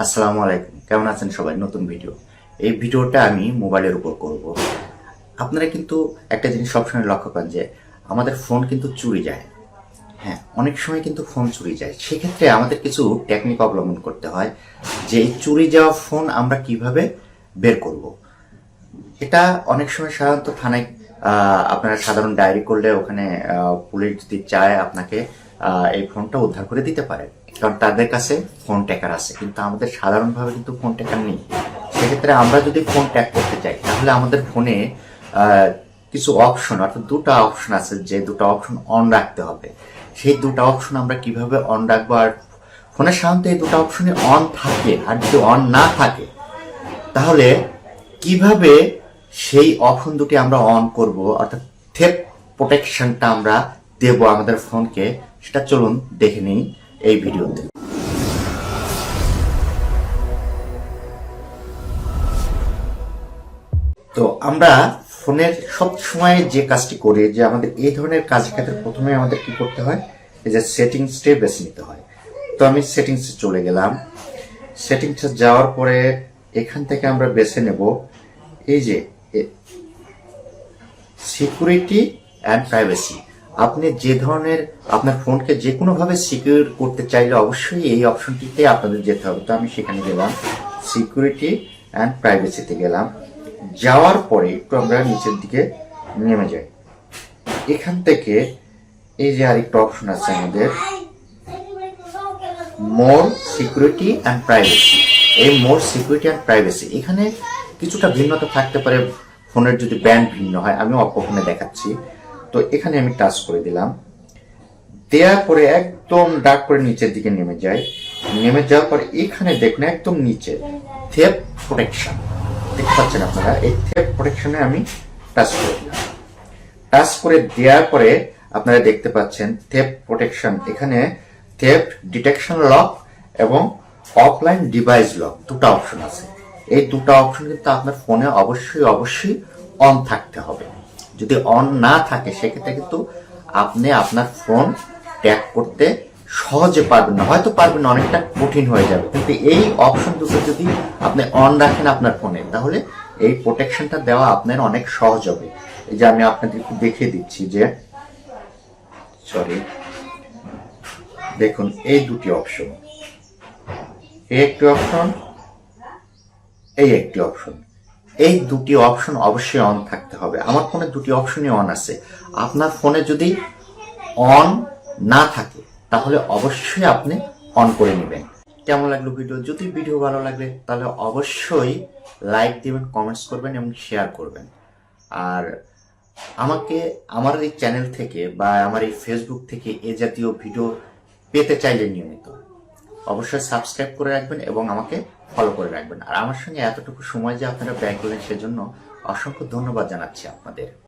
আসসালামু আলাইকুম। কেমন আছেন সবাই? নতুন ভিডিও এই ভিডিওটা আমি মোবাইলের উপর করব। আপনারা কিন্তু একটা জিনিস সবসময় লক্ষ্য করেন যে, আমাদের ফোন কিন্তু চুরি যায়। হ্যাঁ অনেক সময় কিন্তু ফোন চুরি যায়। সেক্ষেত্রে আমাদের কিছু টেকনিক অবলম্বন করতে হয় যে, এই চুরি যাওয়া ফোন আমরা কীভাবে বের করব। এটা অনেক সময় সাধারণত থানায় আপনারা সাধারণ ডায়েরি করলে ওখানে পুলিশ যদি চায় আপনাকে এই ফোনটা উদ্ধার করে দিতে পারে। কারণ তাদের কাছে ফোন ট্যাকার আছে, কিন্তু আমাদের সাধারণভাবে কিন্তু ফোন ট্যাকার নেই। সেক্ষেত্রে আমরা যদি ফোন ট্যাগ করতে চাই, তাহলে আমাদের ফোনে কিছু অপশন অর্থাৎ দুটো অপশন আছে, যে দুটো অপশন অন রাখতে হবে। সেই দুটো অপশন আমরা কীভাবে অন রাখব? আর ফোনের সাধারণত এই দুটো অপশনে অন থাকে, আর যদি অন না থাকে, তাহলে কীভাবে সেই অপশন দুটি আমরা অন করব? অর্থাৎ থেপ প্রোটেকশনটা আমরা দেব আমাদের ফোনকে সেটা চলুন দেখে নিই। এই ভিডিওতে। তো আমরা ফোনের সব সময় যে কাজটি করি, যে আমাদের এই ধরনের কাজের ক্ষেত্রে প্রথমে আমাদের কি করতে হয়, এই যে সেটিংসটি বেছে নিতে হয়। তো আমি সেটিংসে চলে গেলাম। সেটিংসে যাওয়ার পরে এখান থেকে আমরা বেছে নেব এই যে সিকিউরিটি অ্যান্ড প্রাইভেসি আপনি যে ধরনের আপনার ফোনকে যে কোনোভাবে সিকিউর করতে চাইলে অবশ্যই এই অপশনটিতে আপনাদের যেতে হবে। তো আমি সেখানে গেলাম সিকিউরিটি অ্যান্ড প্রাইভেসিতে গেলাম। যাওয়ার পরে একটু আমরা নিচের দিকে নেমে যাই। এখান থেকে এই যে আরেকটা অপশন আছে আমাদের মোর সিকিউরিটি অ্যান্ড প্রাইভেসি এই মোর সিকিউরিটি অ্যান্ড প্রাইভেসি এখানে কিছুটা ভিন্নতা থাকতে পারে, ফোনের যদি ব্যান্ড ভিন্ন হয়, আমি অপো ফোনে দেখাচ্ছি। তো এখানে আমি টাচ করে দিলাম। দেওয়ার পরে একদম ডাক করে নিচের দিকে নেমে যায়। নেমে যাওয়ার পর এখানে দেখুন একদম নিচে থেপ প্রোটেকশন দেখতে পাচ্ছেন আপনারা, এই থেপ প্রোটেকশনে আমি টাচ করে দিলাম। টাচ করে দেওয়ার পরে আপনারা দেখতে পাচ্ছেন থেপ প্রোটেকশন এখানে থেপ ডিটেকশন লক এবং অফলাইন ডিভাইস লক দুটো অপশন আছে। এই দুটো অপশন কিন্তু আপনার ফোনে অবশ্যই অবশ্যই অন থাকতে হবে। যদি অন না থাকে, সেক্ষেত্রে কিন্তু আপনি আপনার ফোন ট্যাগ করতে সহজে পারবেন না। হয়তো পারবেন অনেকটা কঠিন হয়ে যাবে। কিন্তু এই অপশন দুটো যদি আপনি অন রাখেন আপনার ফোনে তাহলে এই প্রোটেকশনটা দেওয়া আপনার অনেক সহজ হবে। এই যে আমি আপনাদের একটু দেখিয়ে দিচ্ছি যে সরি দেখুন, এই দুটি অপশন এই একটি অপশন এই একটি অপশন এই দুটি অপশন অবশ্যই অন থাকতে হবে। আমার ফোনে দুটি অপশনই অন আছে। আপনার ফোনে যদি অন না থাকে, তাহলে অবশ্যই আপনি অন করে নেবেন। কেমন লাগল ভিডিও যদি ভিডিও ভালো লাগে, তাহলে অবশ্যই লাইক দিবেন কমেন্টস করবেন এবং শেয়ার করবেন। আর আমাকে, আমার এই চ্যানেল থেকে বা আমার এই ফেসবুক থেকে এ জাতীয় ভিডিও পেতে চাইলে নিয়মিত। অবশ্যই সাবস্ক্রাইব করে রাখবেন এবং আমাকে ফলো করে রাখবেন। আর আমার সঙ্গে এতটুকু সময় যে আপনারা ব্যয় করলেন, সেজন্য অসংখ্য ধন্যবাদ জানাচ্ছি আপনাদের।